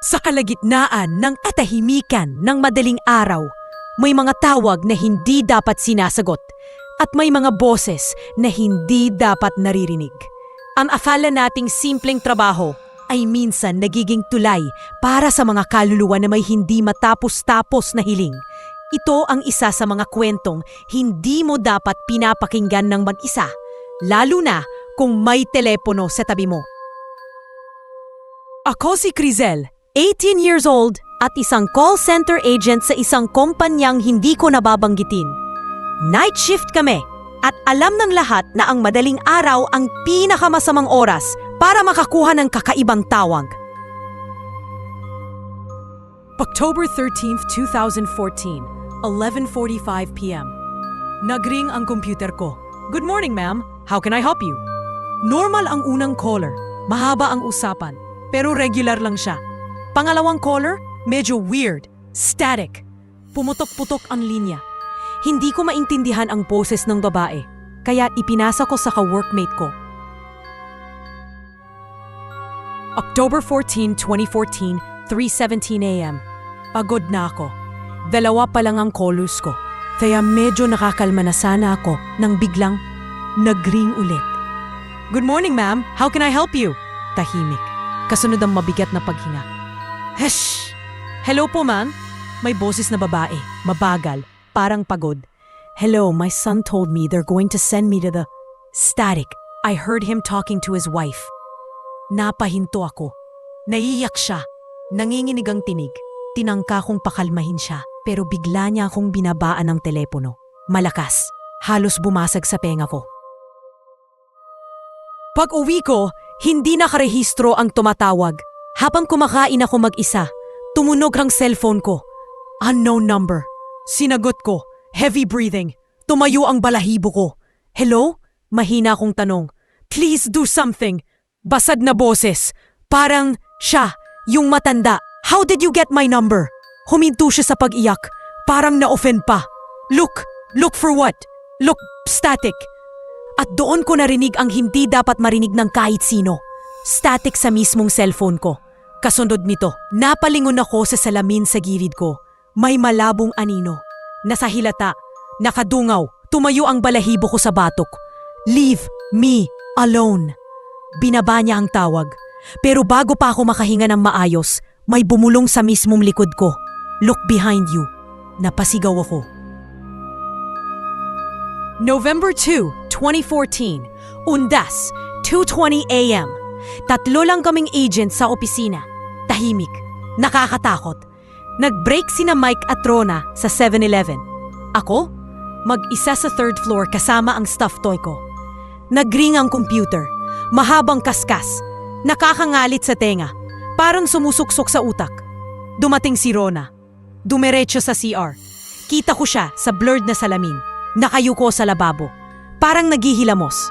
Sa kalagitnaan ng katahimikan ng madaling araw, may mga tawag na hindi dapat sinasagot at may mga boses na hindi dapat naririnig. Ang akala nating simpleng trabaho ay minsan nagiging tulay para sa mga kaluluwa na may hindi matapos-tapos na hiling. Ito ang isa sa mga kwentong hindi mo dapat pinapakinggan ng mag-isa, lalo na kung may telepono sa tabi mo. Ako si Crizel, 18 years old at isang call center agent sa isang kumpanyang hindi ko nababanggitin. Night shift kami at alam ng lahat na ang madaling araw ang pinakamasamang oras para makakuha ng kakaibang tawag. October 13th, 2014, 11.45 p.m. Nagring ang computer ko. Good morning, ma'am. How can I help you? Normal ang unang caller. Mahaba ang usapan. Pero regular lang siya. Pangalawang caller, medyo weird. Static. Pumutok-putok ang linya. Hindi ko maintindihan ang boses ng babae. Kaya ipinasa ko sa ka-workmate ko. October 14, 2014, 3.17 a.m. Pagod na ako. Dalawa pa lang ang callers ko. Kaya medyo nakakalma na sana ako nang biglang nagring ulit. Good morning, ma'am. How can I help you? Tahimik. Kasunod ang mabigat na paghinga. Hesh! Hello po, ma'am. May boses na babae. Mabagal. Parang pagod. Hello, my son told me they're going to send me to the... Static. I heard him talking to his wife. Napahinto ako. Naiiyak siya. Nanginginig ang tinig. Tinangka kong pakalmahin siya, pero bigla niya akong binabaan ng telepono. Malakas. Halos bumasag sa penga ko. Pag uwi ko, hindi nakarehistro ang tumatawag. Habang kumakain ako mag-isa, tumunog ang cellphone ko. Unknown number. Sinagot ko. Heavy breathing. Tumayo ang balahibo ko. Hello? Mahina akong tanong. Please do something. Basad na boses. Parang siya, yung matanda. How did you get my number? Huminto siya sa pag-iyak. Parang na-offend pa. Look, look for what? Look, static. At doon ko narinig ang hindi dapat marinig ng kahit sino. Static sa mismong cellphone ko. Kasunod nito, napalingon ako sa salamin sa gilid ko. May malabong anino. Nasa hilata, nakadungaw, tumayo ang balahibo ko sa batok. Leave me alone. Binaba niya ang tawag. Pero bago pa ako makahinga ng maayos, may bumulong sa mismong likod ko. Look behind you. Napasigaw ako. November 2, 2014. Undas, 2.20 a.m. Tatlo lang kaming agent sa opisina. Tahimik. Nakakatakot. Nag-break sina Mike at Rona sa 7-Eleven. Ako? Mag-isa sa third floor kasama ang stuffed toy ko. Nagring ang computer. Mahabang kaskas. Nakakangalit sa tenga. Parang sumusuksok sa utak. Dumating si Rona. Dumiretso sa CR. Kita ko siya sa blurred na salamin. Nakayuko sa lababo. Parang naghihilamos.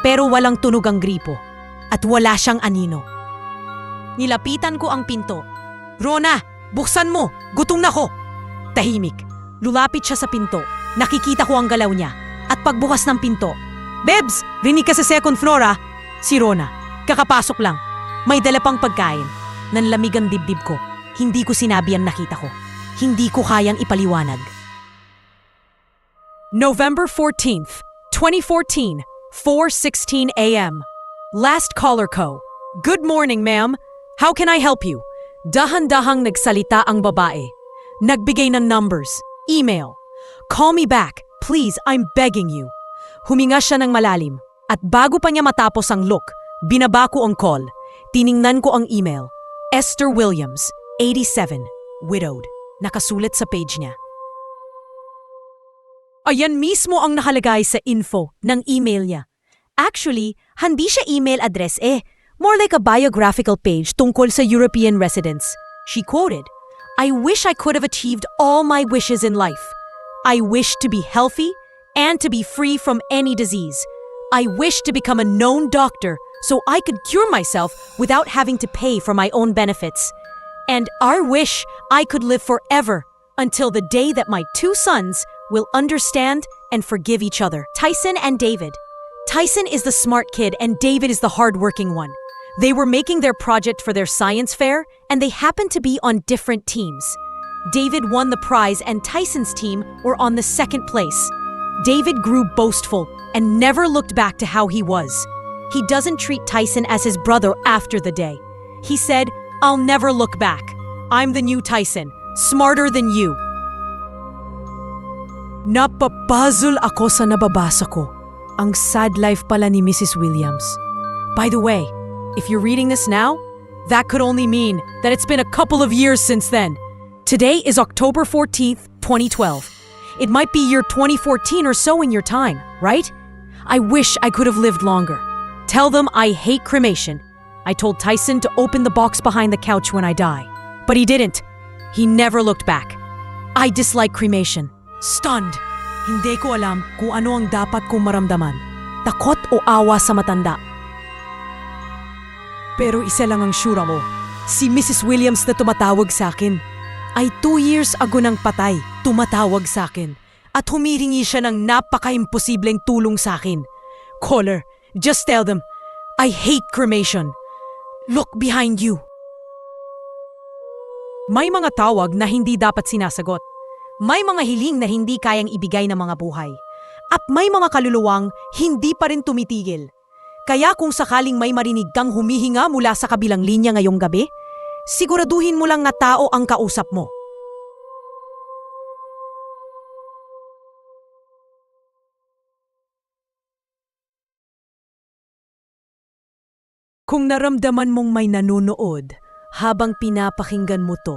Pero walang tunog ang gripo. At wala siyang anino. Nilapitan ko ang pinto. Rona, buksan mo! Gutom na ko! Tahimik. Lulapit siya sa pinto. Nakikita ko ang galaw niya. At pagbukas ng pinto. Bebs, rinig ka sa second floor ah. Si Rona. Kakapasok lang. May dala pang pagkain. Nanlamig ang dibdib ko. Hindi ko sinabi ang nakita ko. Hindi ko kayang ipaliwanag. November 14th, 2014, 4:16 a.m. Last caller ko. Good morning, ma'am. How can I help you? Dahan-dahang nagsalita ang babae. Nagbigay ng numbers, email. Call me back, please, I'm begging you. Huminga siya ng malalim. At bago pa niya matapos ang look, binaba ko ang call. Tiningnan ko ang email. Esther Williams, 87, widowed. Nakasulat sa page niya. Ayan mismo ang nakalagay sa info ng email niya. Actually, hindi siya email address eh. More like a biographical page tungkol sa European residents. She quoted, I wish I could have achieved all my wishes in life. I wish to be healthy and to be free from any disease. I wish to become a known doctor so I could cure myself without having to pay for my own benefits. And our wish I could live forever until the day that my two sons will understand and forgive each other. Tyson and David. Tyson is the smart kid and David is the hardworking one. They were making their project for their science fair, and they happened to be on different teams. David won the prize, and Tyson's team were on the second place. David grew boastful and never looked back to how he was. He doesn't treat Tyson as his brother after the day. He said, I'll never look back. I'm the new Tyson, smarter than you. Napapuzzle ako sa nababasa ko. Ang sad life pala ni Mrs. Williams. By the way, if you're reading this now, that could only mean that it's been a couple of years since then. Today is October 14th, 2012. It might be year 2014 or so in your time, right? I wish I could have lived longer. Tell them I hate cremation. I told Tyson to open the box behind the couch when I die. But he didn't. He never looked back. I dislike cremation. Stunned. Hindi ko alam kung ano ang dapat kong maramdaman. Takot o awa sa matanda. Pero isa lang ang syura mo. Si Mrs. Williams na tumatawag sa akin ay two years ago nang patay, tumatawag sa akin. At humiringi siya ng napaka-imposibleng tulong sa akin. Caller, just tell them, I hate cremation. Look behind you. May mga tawag na hindi dapat sinasagot. May mga hiling na hindi kayang ibigay ng mga buhay. At may mga kaluluwang hindi pa rin tumitigil. Kaya kung sakaling may marinig kang humihinga mula sa kabilang linya ngayong gabi, siguraduhin mo lang na tao ang kausap mo. Kung naramdaman mong may nanonood habang pinapakinggan mo to,